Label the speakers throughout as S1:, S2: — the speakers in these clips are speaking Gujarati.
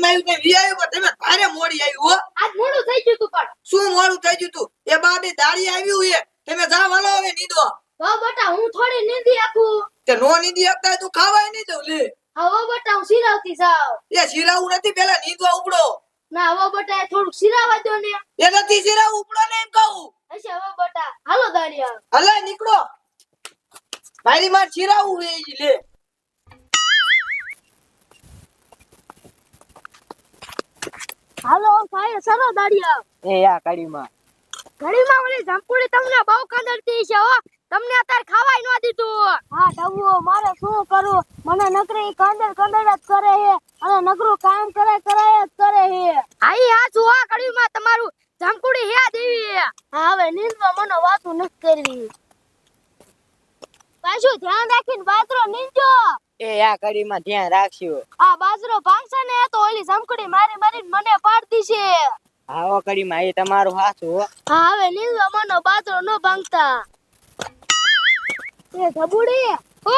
S1: ને વી આવ્યું પણ તમે ભારે મોડી આવ્યું હો.
S2: આજ મોડું થઈ ગયું તું પણ.
S1: શું મોડું થઈ ગયું તું? એ બાબે દાડી આવ્યું એ તમે જા વાલો હવે નીંદો.
S2: હો બટા હું થોડી નીંદી આપું.
S1: તે નો નીંદી આપતા તું ખાવાય નહીં દઉં લે.
S2: હવો બટા હું સિરાવતી જાવ
S1: એ શીરાવું નથી પેલા નીંદવા ઉપડો.
S2: ના હવો બટા થોડુંક સિરાવા દો ને.
S1: એ નથી સિરાવું ઉપડો ને એમ કહું.
S2: હશે હવો બટા. હાલો દાડિયા.
S1: હલે નીકળો. મારી માર શીરાવું હે લે.
S2: હાલો ભાઈ સરો દાડિયા
S3: એ આ કડીમાં
S2: કડીમાં ઓલી જંપુડી તમને બહુ કંદરતી છે હો. તમને અત્યારે ખાવાય ન દીધું. હા ડબુઓ મારે શું કરું? મને નકરી કંદર કંદર જ કરે છે અને નકરું કામ કરે કરે જ કરે છે. આઈ આ જો આ કડીમાં તમારું જંપુડી હે દેવી. હા હવે નીંદવા મને વાતું નથી કરવી. પાછું ધ્યાન રાખીને બાજરો નીંજો
S3: એ આ કડીમાં ધ્યાન રાખ્યું.
S2: આ બાજરો ભાંગશે ને તો ઓલી જંપુડી મારી મારીને મને છે.
S3: આવો કડીમાં માઈ તમારું હાચું હો.
S2: હા હવે મનો બાજરો ન ભાંગતા. એ ધબુડી ઓ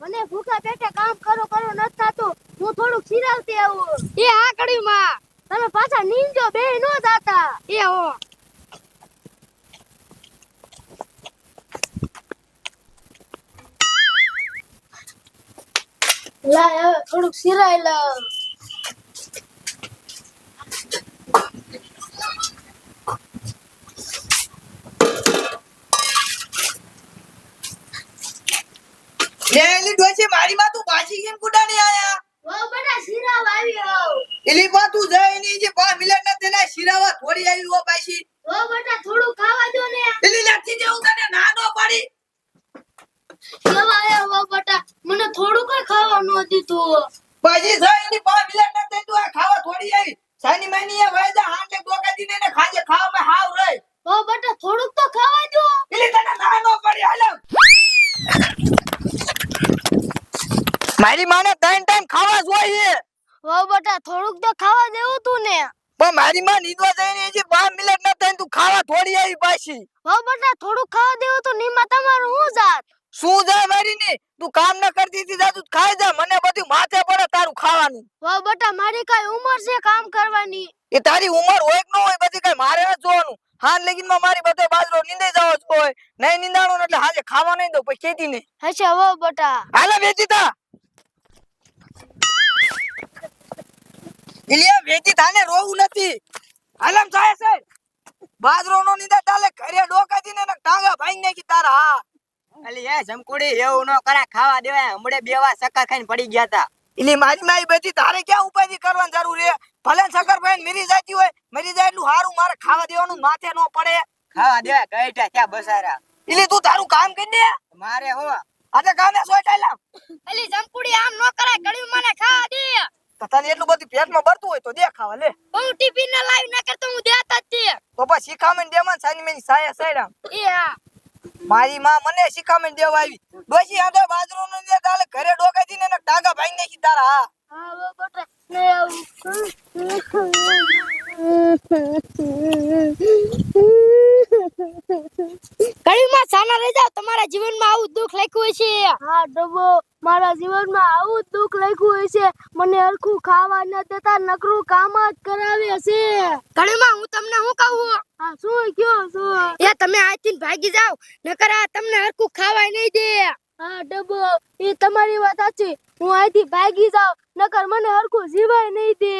S2: મને ભૂખા પેટે કામ કરો કરો ન થાતું. હું થોડુંક સિરાવતી આવું. એ આ કડીમાં તમે પાછા નીંદજો બે નો દાતા. એ હો. લાય હવે થોડુંક સિરાઈ લઉં.
S1: લે એલી ડોશી મારી માં તું પાછી કેમ કુડાણી આયા?
S2: વો બડા સિરાવ આવ્યો.
S1: એલી પા તું જઈ ની જે પા મિલન ના તેના શીરાવા થોડી આવી હો પાછી.
S2: વો બેટા થોડું ખાવા દો ને.
S1: એલી લાઠી જેવું તને ના નો પડી.
S2: આયા વો બેટા. મને થોડું કઈ ખાવા ન દીધું
S1: પાછી જઈ ની પા મિલન ના તે તું આ ખાવા થોડી આવી. સાની માની એ વાયદા હાંડે ડોકાતી ને ખાજે ખાવામાં હાવ રહી.
S2: વો બેટા થોડુંક તો ખાવા દો
S1: એલી તને ના નો પડી હાલો મારી માને ત્રણ ટાઈમ ખાવા જોઈએ
S2: વો બેટા થોડુંક તો ખાવા દેવું તું ને.
S1: પણ મારી માં નીંદવા જઈને હજી પાંચ મિનિટ ના થાય તું ખાવા થોડી આવી પાછી.
S2: વો બેટા થોડુંક ખાવા દેવું તું નીમાં તમારું હું જાત?
S1: શું જાય મારી ની? તું કામ ન કરતી હતી જા તું ખાઈ જા મને બધું માથે પડે તારું ખાવાનું.
S2: વો બેટા મારી કઈ ઉંમર છે કામ કરવાની.
S1: એ તારી ઉંમર હોય કે ન હોય બધી કઈ મારે ન જોવાનું. હાલ લગીનમાં મારી બધે બાજરો નીંદે જાવ જ હોય. નહીં નીંદાણું એટલે હાજે ખાવા નહીં દો પછી કેતી નહીં.
S2: હશે વો બેટા.
S1: હાલે વેચીતા ઇલિયા વેગી થાને રોવું નથી. હાલમ જાય છે. બાજરો નો નીંદા તાલે ઘરે ડોકાતી ને ટાંગા ભાઈ નાખી તારા હા
S3: અલી એ જમકુડી એવું ન કરા ખાવા દેવાય. હમણે બેવા સક્કર ખાઈને પડી ગયા તા.
S1: ઇલી મારી માઈ બેટી તારે ક્યાં ઉપાધી કરવાની જરૂર છે? ભલે સકર ભાઈ મરી જાતી હોય મરી જાય એટલું સારું મારે ખાવા દેવાનું માથે ન પડે.
S3: ખાવા દેવાય ગઈટા ક્યાં બસારા
S1: ઇલી તું તારું કામ કરી દે.
S3: મારે હો?
S1: આજે કામે સોટાઈ લાવ
S2: અલી જમકુડી આમ ન કરાય ગળ્યું મને ખાવા દે.
S1: તો તને એટલું બધું પેટમાં ભરતું હોય તો દેખાવા લે.
S2: હું ટિફિન ના લાવી ના કરતો હું દેતા જ તે.
S1: તો પછી શીખામણ દેવાન સાની મેની સાયા સાયરામ.
S2: એ હા.
S1: મારી માં મને શીખામણ દેવા આવી. ડોશી આડે બાજરો નો દે તાલે ઘરે ડોકાતી ને એના ભાઈ નાખી તારા હા.
S2: હા વો બેટા ને સાના રહી જાવ તમારા જીવનમાં આવું દુઃખ લખ્યું છે. હા ડબો મારા જીવનમાં આવું જ દુઃખ લખ્યું હોય છે હરખું ખાવા ન દેતા નકરું કામ જ કરાવે છે. કડીમાં હું તમને શું કહું હા શું કયો શું એ તમે આથી ભાગી જાવ નકર આ તમને હરખું ખાવા નહીં દે. હા ડબો એ તમારી વાત સાચી. હું આથી ભાગી જાવ નકર મને હરખું જીવાય નહીં દે.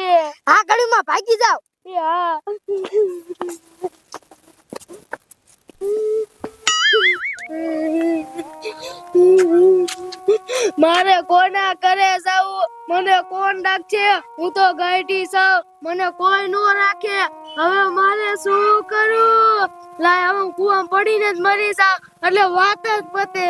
S2: હા કડીમાં ભાગી જાવ એ હા. મારે કોના કરે જાવું? મને કોણ રાખશે હું તો ગાયટી સૌ મને કોઈ નો રાખે. હવે મારે શું કરું? લાય, હવે કુવામાં પડીને જ મરી જાવ એટલે વાત જ પતે.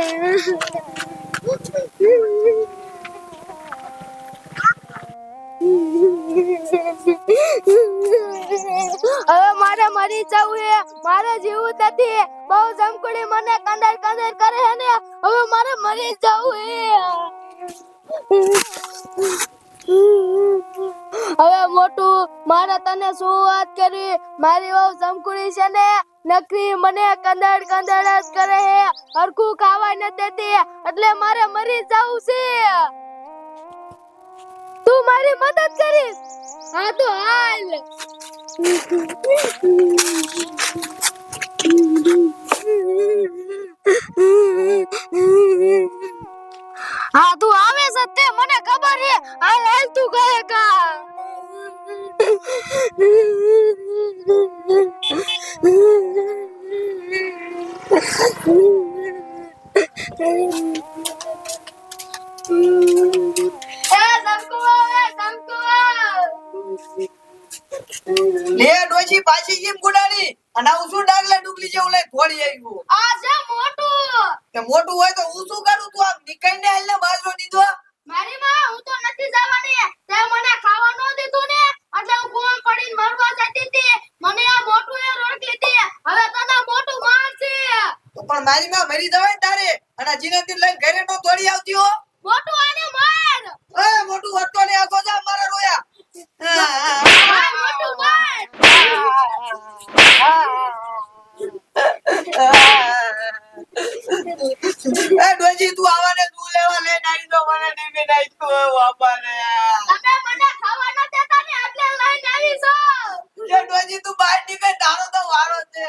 S2: હવે મારે મરી જવું છે મારે જીવવું નથી. બહુ જમકુડી મને કંદર કંદર કરે છે ને. હવે મારે મરી જવું છે હવે મોટું, મારે તને શું વાત કરી? મારી બહુ જમકુડી છે ને. નકરી મને કંદર કંદર જ કરે હે. હરખું ખાવા નથી દેતી. એટલે મારે મરી જવું છે. તું મારી મદદ કરીશ. હા તો હાલ. હા તું આવે છે તે મને ખબર છે. હાલ હાલ તું કહે કા. એ
S1: પાછી કેમ ગુડાડી? અને હું શું ડાગલા ડુગલી જેવું લઈ થોડી આવ્યું?
S2: આ છે મોટું.
S1: તે મોટું હોય તો હું શું કરું તું આમ નીકળીને હાલ ને બાજરો દીધો
S2: મારી માં હું તો નથી જવાની. તે મને ખાવા ન દીધું ને એટલે હું કુવા પડીને મરવા જતી હતી. મને આ મોટું એ રોકી લીધી. હવે તને મોટું મારશે
S1: તો પણ મારી માં મરી જવાય તારે? અને જીનેતી લઈને ઘરે નો તોડી આવતી હો?
S2: મોટું આને માર.
S1: એ મોટું હતો ને આ ગોજા મારા રોયા.
S2: માર
S1: એ તું આવાને તું લેવા લે આવી તો મને નીકળી નાખ્યું બાપાને
S2: તમે મને ખાવા ન દેતા ને એટલે લઈને આવી છો
S1: એ ડોશી તું બહાર નીકળ તારો તો વારો છે.